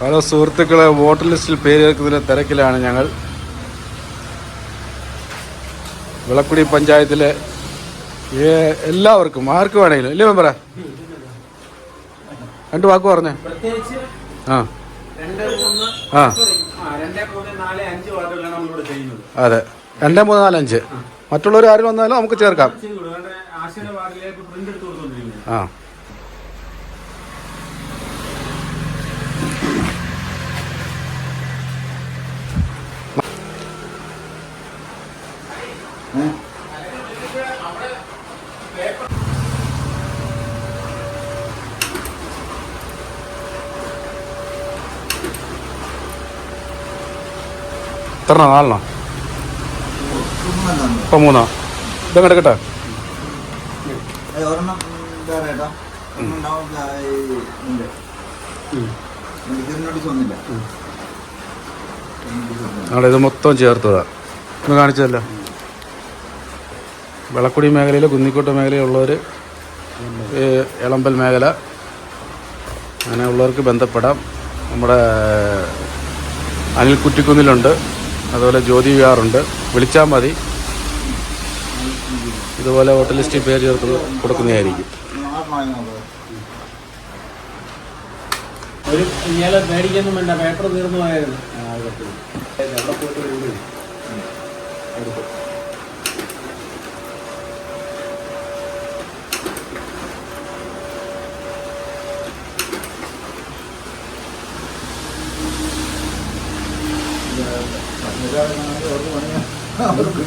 പല സുഹൃത്തുക്കളെ വോട്ടർ ലിസ്റ്റിൽ പേര് തിരക്കിലാണ് ഞങ്ങൾ. വിളക്കുടി പഞ്ചായത്തിലെ എല്ലാവർക്കും ആർക്ക് വേണമെങ്കിലും ഇല്ലേ മെമ്പറ? രണ്ട് വാക്ക് പറഞ്ഞേ. ആ. ആ. ആ അതെ. രണ്ട് മൂന്ന് നാല് അഞ്ച്. മറ്റുള്ളവർ ആരും വന്നാലും നമുക്ക് ചേർക്കാം. ചെയ്തു എത്ര നാലെണ്ണോ ഇപ്പൊ മൂന്നോ? ഇതങ്ങ് എടുക്കട്ടെ? ഇത് മൊത്തം ചേർത്തതാ. ഒന്ന് കാണിച്ചതല്ലോ? വിളക്കുടി മേഖലയിൽ കുന്നിക്കോട്ട് മേഖലയിലുള്ളവർ എളമ്പൽ മേഖല അങ്ങനെയുള്ളവർക്ക് ബന്ധപ്പെടാം. നമ്മുടെ അനിൽ കുറ്റിക്കുന്നിലുണ്ട്. അതുപോലെ ജ്യോതി വിഹാറുണ്ട്. വിളിച്ചാൽ മതി. ഇതുപോലെ ഹോട്ടൽ ലിസ്റ്റിൽ പേര് ചേർത്ത് കൊടുക്കുന്നതായിരിക്കും. ഒരു ഇയാളെ പേടിക്കൊന്നും വേണ്ട. പേപ്പർ തീർന്നു പോയായിരുന്നു. ഇത് അവർക്ക് പണിയാ. അവർക്ക്